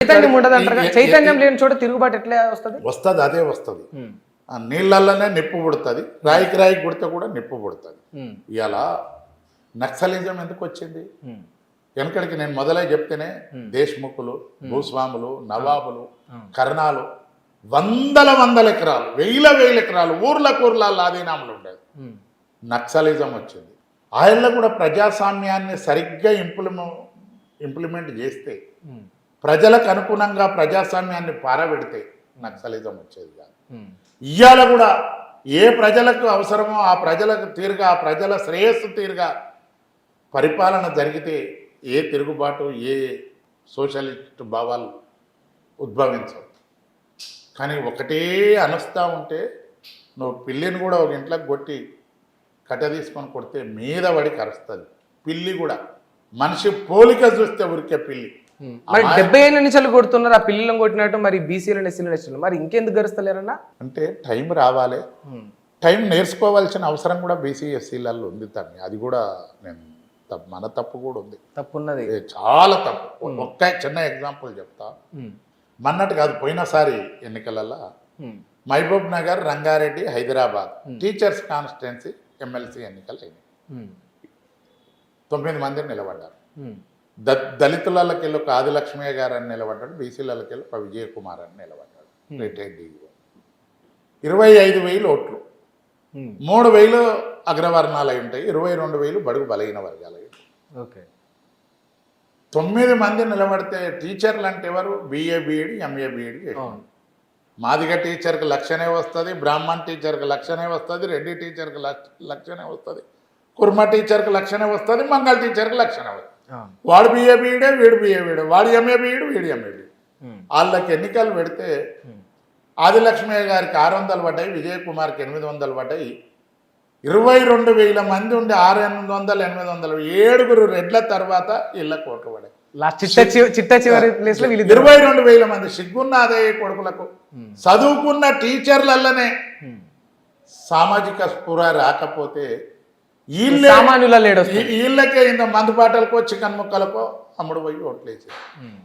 చైతన్యం ఉండదు అంటారు. చైతన్యం లేని చోట తిరుగుబాటు ఎట్లా వస్తుంది? వస్తుంది అదే వస్తుంది. ఆ నీళ్ళల్లోనే నిప్పు పుడుతుంది. రాయికి రాయికి పుడితే కూడా నిప్పు పుడుతుంది. ఇలా నక్సలిజం ఎందుకు వచ్చింది? వెనకడికి నేను మొదలై చెప్తేనే దేశ్ముఖులు భూస్వాములు నవాబులు కర్ణాలు వందల వందల ఎకరాలు వేల వేల ఎకరాలు ఊర్ల కూర్ల ఆధీనాములు ఉండేది నక్సలిజం వచ్చింది. ఆయనలో కూడా ప్రజాస్వామ్యాన్ని సరిగ్గా ఇంప్లిమె ఇంప్లిమెంట్ చేస్తే ప్రజలకు అనుగుణంగా ప్రజాస్వామ్యాన్ని పారబెడితే నక్సలిజం వచ్చేది కాదు. ఇవాళ కూడా ఏ ప్రజలకు అవసరమో ఆ ప్రజలకు తీరుగా ఆ ప్రజల శ్రేయస్సు తీరుగా పరిపాలన జరిగితే ఏ తిరుగుబాటు ఏ సోషలిస్ట్ భావాలు ఉద్భవించవు. కానీ ఒకటే అనుస్తా ఉంటే నువ్వు పిల్లిని కూడా ఒక ఇంట్లోకి కొట్టి కట్ట తీసుకొని కొడితే మీద పడి కరుస్తుంది. పిల్లి కూడా. మనిషి పోలిక చూస్తే ఉరికే పిల్లి. మరి డెబ్బై ఏళ్ళ నుంచి కొడుతున్నారు ఆ పిల్లలను కొట్టినట్టు మరి బీసీలను ఎస్సీలను ఎస్టీలు మరి ఇంకెందుకు గరుస్తలేరన్నా అంటే టైం రావాలి. టైం నేర్చుకోవాల్సిన అవసరం కూడా బీసీ ఎస్సీలలో ఉంది తమ్మి. అది కూడా నేను తప్పు మన తప్పు కూడా ఉంది. తప్పున్నది. ఏ చాలా తప్పు. ఒక్క చిన్న ఎగ్జాంపుల్ చెప్తా. మన్నట్టు కాదు పోయినసారి ఎన్నికలలో Mahbubnagar Rangareddy Hyderabad teachers constituency MLC ఎన్నికలు అయినాయి. తొమ్మిది మంది నిలబడ్డారు. ద దళితులకి వెళ్ళి ఒక ఆదిలక్ష్మయ్య గారు అని నిలబడ్డాడు బీసీలకి ఒక విజయ్ కుమార్ అని నిలబడ్డాడు రిటైర్డ్ ఇరవై ఐదు వేలు ఓట్లు. మూడు వేలు అగ్రవర్ణాలు అయి ఉంటాయి ఇరవై రెండు వేలు బడుగు బలహీన వర్గాలు అయి. ఓకే. తొమ్మిది మంది నిలబడితే టీచర్లు అంటే ఎవరు? B A B Ed M A B Ed. Madiga టీచర్కి లక్షనే వస్తుంది బ్రాహ్మణ్ టీచర్కి లక్షనే వస్తుంది రెడ్డి టీచర్కి లక్ష లక్షనే వస్తుంది కుర్మ టీచర్కి లక్షనే వస్తుంది మంగళ టీచర్కి లక్షనే వస్తుంది. వాడు బిఏ బీఈడే వీడు బిఏ బీఈడే వాడు ఎంఏ బీఈడు వీడు ఎంఏ. వాళ్ళకి ఎన్నికలు పెడితే ఆదిలక్ష్మయ్య గారికి ఆరు వందలు పడ్డాయి విజయ్ కుమార్కి ఎనిమిది వందలు పడ్డాయి. ఇరవై రెండు వేల మంది ఉండి ఆరు ఎనిమిది వందలు ఎనిమిది వందలు ఏడుగురు రెడ్ల తర్వాత ఇళ్ళ కోట్లు వీళ్ళు ఇరవై రెండు వేల మంది సిగ్గున్న ఆదాయ కొడుకులకు చదువుకున్న టీచర్లల్లనే సామాజిక స్ఫుర రాకపోతే సామాన్యుల లేడు వీళ్ళకే ఇంత మందుబాటలకో చికెన్ ముక్కలకో అమ్ముడు పోయి ఓట్లేసి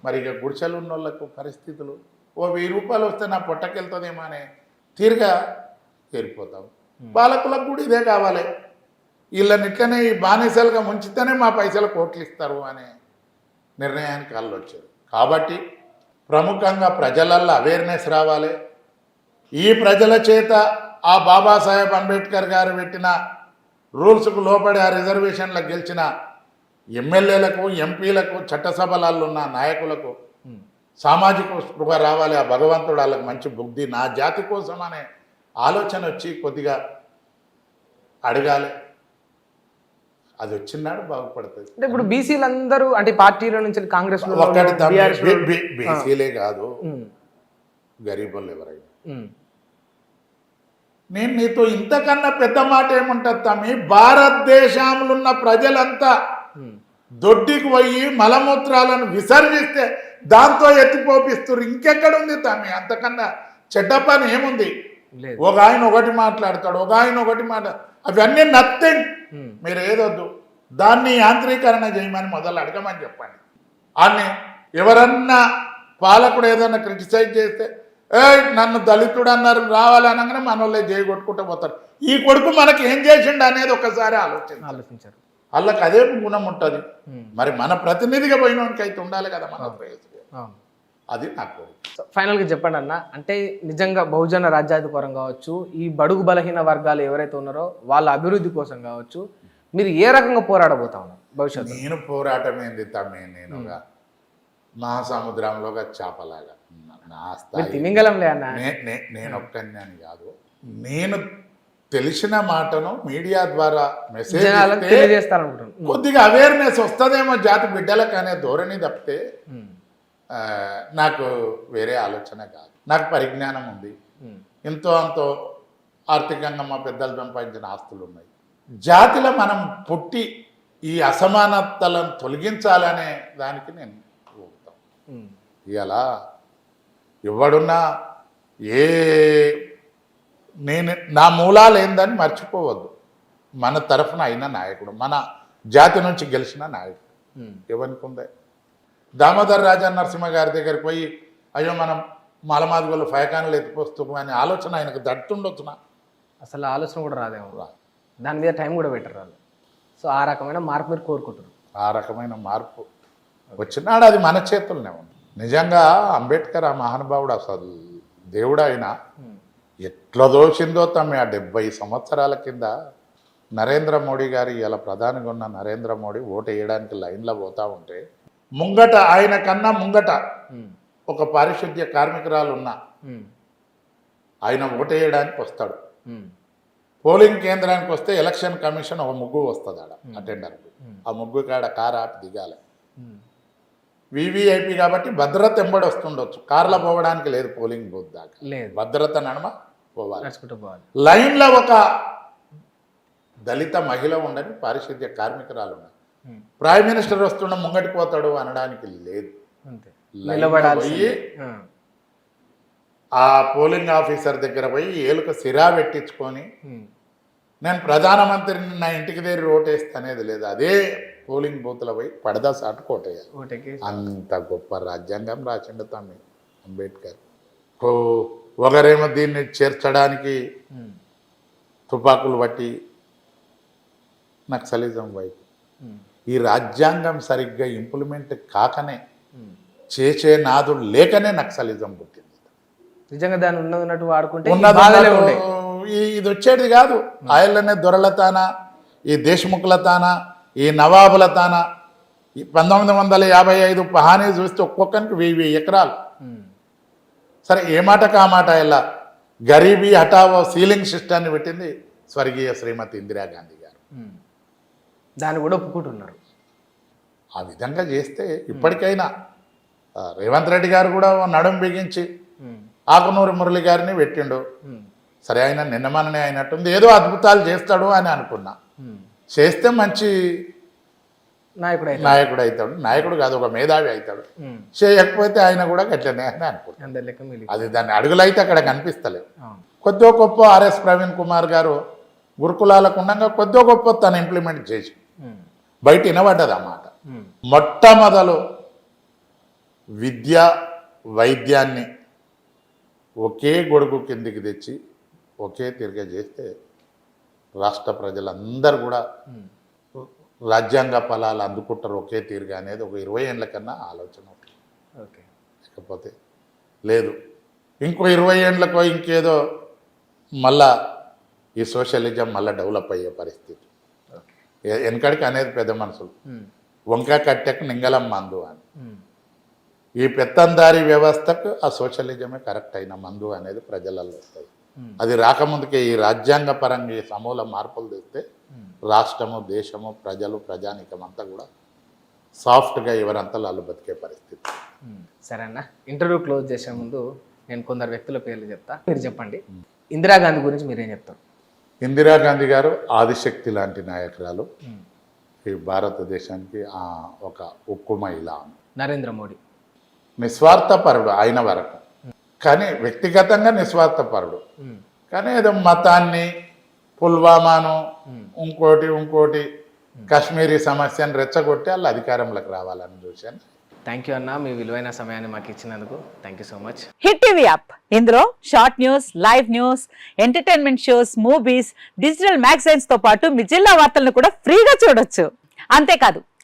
మరి ఇక గుడిసెలు ఉన్న వాళ్ళకు పరిస్థితులు ఓ వెయ్యి రూపాయలు వస్తే నా పొట్టకెళ్తుందేమో అనే తీరుగా చేరిపోతాం బాలకులకు కూడా ఇదే కావాలి. వీళ్ళని ఇట్లనే ఈ బానిసలుగా ముంచితేనే మా పైసలు కోట్లు ఇస్తారు అనే నిర్ణయానికి వాళ్ళు వచ్చారు. కాబట్టి ప్రముఖంగా ప్రజలల్లో అవేర్నెస్ రావాలి. ఈ ప్రజల చేత ఆ బాబాసాహెబ్ అంబేద్కర్ గారు పెట్టిన రూల్స్కు లోపడి ఆ రిజర్వేషన్లకు గెలిచిన ఎమ్మెల్యేలకు ఎంపీలకు చట్టసభలలో ఉన్న నాయకులకు సామాజిక స్పృహ రావాలి. ఆ భగవంతుడు వాళ్ళకి మంచి బుద్ధి. నా జాతి కోసం అనే ఆలోచన వచ్చి కొద్దిగా అడగాలి. అది వచ్చినాడు బాగుపడుతుంది. అంటే ఇప్పుడు బీసీలు అందరూ అంటే పార్టీల నుంచి కాంగ్రెస్ ఒక్కటి బీసీలే కాదు. గరీబులు ఎవరైనా. నేను నీతో ఇంతకన్నా పెద్ద మాట ఏముంటుంది తమ్మి? భారతదేశంలో ఉన్న ప్రజలంతా. దొడ్డికి పోయి మలమూత్రాలను విసర్జిస్తే దాంతో ఎత్తిపోపిస్తారు ఇంకెక్కడుంది తమ్మి? అంతకన్నా చెడ్డ పని ఏముంది? ఒక ఆయన ఒకటి మాట్లాడతాడు ఒక ఆయన ఒకటి మాట అవన్నీ నథింగ్ ఉమ్. మీరు ఏదొద్దు దాన్ని యాంత్రీకరణ చేయమని మొదలు అడగమని చెప్పండి. అన్ని ఎవరన్నా పాలకుడు ఏదన్నా క్రిటిసైజ్ చేస్తే ఏ నన్ను దళితుడు అన్నారు రావాలనగానే మన వాళ్ళే చేయి కొట్టుకుంటూ పోతారు. ఈ కొడుకు మనకి ఏం చేసిండు అనేది ఒకసారి ఆలోచన ఆలోచించారు. వాళ్ళకి అదే గుణం ఉంటుంది. మరి మన ప్రతినిధిగా పోయినోనికి అయితే ఉండాలి కదా మన. అది నా కోరిక. సో ఫైనల్గా చెప్పండి అన్న అంటే నిజంగా బహుజన రాజ్యాధికారం కావచ్చు ఈ బడుగు బలహీన వర్గాలు ఎవరైతే ఉన్నారో వాళ్ళ అభివృద్ధి కోసం కావచ్చు మీరు ఏ రకంగా పోరాడబోతా ఉన్నారు భవిష్యత్తు నేను పోరాటం ఏంది తమ్మి? నేనుగా మహాసముద్రంలోగా చేపలాగా. నా తిమింగలంలే అన్న. నేను ఒక్కని అని కాదు. నేను తెలిసిన మాటను మీడియా ద్వారా మెసేజ్ కొద్దిగా అవేర్నెస్ వస్తుందేమో జాతి బిడ్డలకు అనే ధోరణి తప్పితే నాకు వేరే ఆలోచన కాదు. నాకు పరిజ్ఞానం ఉంది. ఎంతో అంతో ఆర్థికంగా మా పెద్దలు సంపాదించిన ఆస్తులు ఉన్నాయి జాతిలో మనం పుట్టి ఈ అసమానతలను తొలగించాలనే దానికి నేను. ఇలా ఎవడున్నా ఏ నేను నా మూలాలు ఏందని మర్చిపోవద్దు. మన తరఫున అయిన నాయకుడు మన జాతి నుంచి గెలిచిన నాయకుడు. ఎవరికి ఉందే దామోదర్ రాజా నరసింహ గారి దగ్గరికి పోయి అయ్యో మనం మలమాదిగోళ్ళు ఫైకాన్లు ఎత్తిపోస్తాము అనే ఆలోచన ఆయనకు దట్టుండొచ్చునా? అసలు ఆలోచన కూడా రాదేమో. దాని మీద టైం కూడా పెట్టరు వాళ్ళు. సో ఆ రకమైన మార్పు మీరు కోరుకుంటారు ఆ రకమైన మార్పు. వచ్చినాడు అది మన చేతుల్లోనే ఉంది. నిజంగా అంబేద్కర్ ఆ మహానుభావుడు అసలు దేవుడు ఆయన ఎట్లా దోషిందో తమ్మి ఆ డెబ్బై సంవత్సరాల కింద నరేంద్ర మోడీ గారి ఇలా ప్రధానిగా ఉన్న నరేంద్ర మోడీ ఓటు వేయడానికి లైన్లో పోతా ఉంటే ముంగట ఆయన కన్నా ముంగట. ఒక పారిశుద్ధ్య కార్మికురాలు ఉన్న. ఆయన ఓటు వేయడానికి వస్తాడు. పోలింగ్ కేంద్రానికి వస్తే ఎలక్షన్ కమిషన్ ఒక ముగ్గు వస్తుంది ఆడ అటెండర్ ఆ ముగ్గు కాడ కార్ ఆపి దిగాలి. వివిఐపి కాబట్టి భద్రత ఎంబడి వస్తుండొచ్చు. కార్లో పోవడానికి లేదు పోలింగ్ బూత్ దాకా. లేదు. భద్రత నడమ పోవాలి. లైన్లో ఒక దళిత మహిళ ఉండని పారిశుద్ధ్య కార్మికురాలు ఉన్నారు ఉమ్. ప్రైమ్ మినిస్టర్ వస్తుండ ముంగటికి పోతాడు అనడానికి లేదు. పోయి ఆ. పోలింగ్ ఆఫీసర్ దగ్గర పోయి ఏలుక సిరా పెట్టించుకొని నేను ప్రధానమంత్రిని నా ఇంటికి దగ్గర ఓటేస్తా అనేది లేదు. అదే పోలింగ్ బూత్లో పోయి పడదా సాటు కోటేయాలి ఓటేకి అంత గొప్ప రాజ్యాంగం రాసిండు తమ్మి అంబేద్కర్. ఓ ఒకరేమో దీన్ని చేర్చడానికి. తుపాకులు బట్టి నక్సలిజం వైపు. ఈ రాజ్యాంగం సరిగ్గా ఇంప్లిమెంట్ కాకనే. చేసే నాదుడు లేకనే నక్సలిజం పుట్టింది. నిజంగా దాన్ని ఉన్నది వాడుకుంటే ఇది వచ్చేది కాదు. ఆయననే దొరలతాన? ఈ దేశముఖులతాన? ఈ నవాబులతాన ఈ పంతొమ్మిది వందల యాభై ఐదు పహానీ చూస్తే ఒక్కొక్కరికి వెయ్యి వెయ్యి ఎకరాలు. సరే ఏ మాట ఇలా గరీబీ హఠావో సీలింగ్ సిస్టాన్ని పెట్టింది స్వర్గీయ శ్రీమతి ఇందిరాగాంధీ గారు. దాన్ని కూడా ఒప్పుకుంటున్నారు ఆ విధంగా చేస్తే ఇప్పటికైనా రేవంత్ రెడ్డి గారు కూడా నడుం బిగించి. ఆకునూరి మురళి గారిని పెట్టిండు. సరే ఆయన నిన్నమననే అయినట్టుంది ఏదో అద్భుతాలు చేస్తాడు అని అనుకున్నా. చేస్తే మంచి నాయకుడు నాయకుడు అవుతాడు నాయకుడు కాదు ఒక మేధావి అవుతాడు. చేయకపోతే ఆయన కూడా గట్లనే అని మిలిగి అది దాని అడుగులైతే అక్కడ కనిపిస్తలేవు అవును. కొద్దో గొప్ప ఆర్ఎస్ ప్రవీణ్ కుమార్ గారు గురుకులాలకు ఉండగా కొద్దో గొప్ప తను ఇంప్లిమెంట్ చేసి. బయట వినబడ్డది అన్నమాట. మొట్టమొదలు విద్య వైద్యాన్ని ఒకే గొడుగు కిందికి తెచ్చి ఒకే తిరిగ చేస్తే రాష్ట్ర ప్రజలందరూ కూడా. రాజ్యాంగ ఫలాలు అందుకుంటారు ఒకే తీరుగా అనేది ఒక ఇరవై ఏళ్ళ కన్నా ఆలోచన ఒకటి. ఓకే లేకపోతే లేదు ఇంకో ఇరవై ఏళ్ళకో ఇంకేదో మళ్ళా ఈ సోషలిజం మళ్ళీ డెవలప్ అయ్యే పరిస్థితి వెనకడికి అనేది పెద్ద మనుషులు ఉమ్. వంక కట్టెకు నింగలం మందు అని. ఈ పెత్తందారీ వ్యవస్థకు ఆ సోషలిజమే కరెక్ట్ అయిన మందు అనేది ప్రజలలో వస్తుంది ఉమ్. అది రాకముందుకే ఈ రాజ్యాంగ పరంగా ఈ సమూల మార్పులు తెస్తే ఉమ్. రాష్ట్రము దేశము ప్రజలు ప్రజానికం అంతా కూడా సాఫ్ట్గా ఎవరంతా వాళ్ళు బతికే పరిస్థితి. ఉమ్. సరే అన్న ఇంటర్వ్యూ క్లోజ్ చేసే ముందు నేను కొందరు వ్యక్తుల పేర్లు చెప్తా. మీరు చెప్పండి. ఇందిరాగాంధీ గురించి మీరేం చెప్తారు? ఇందిరాగాంధీ గారు ఆదిశక్తి లాంటి నాయకురాలు. ఈ భారతదేశానికి ఆ ఒక ఉక్కు మహిళ ఆమె. నరేంద్ర మోడీ. నిస్వార్థపరుడు అయిన వరకు. కానీ వ్యక్తిగతంగా నిస్వార్థపరుడు. కానీ ఏదో మతాన్ని పుల్వామాను. ఇంకోటి ఇంకోటి కాశ్మీరీ సమస్యను రెచ్చగొట్టి వాళ్ళు అధికారంలోకి రావాలని చూశాను థ్యాంక్ యూ అన్న మీ విలువైన సమయాన్ని మాకు ఇచ్చినందుకు thank you so much Hit TV app ఇందులో short news live news entertainment shows movies digital మ్యాగజైన్స్తో పాటు మీ జిల్లా వార్తలను కూడా ఫ్రీగా చూడొచ్చు అంతేకాదు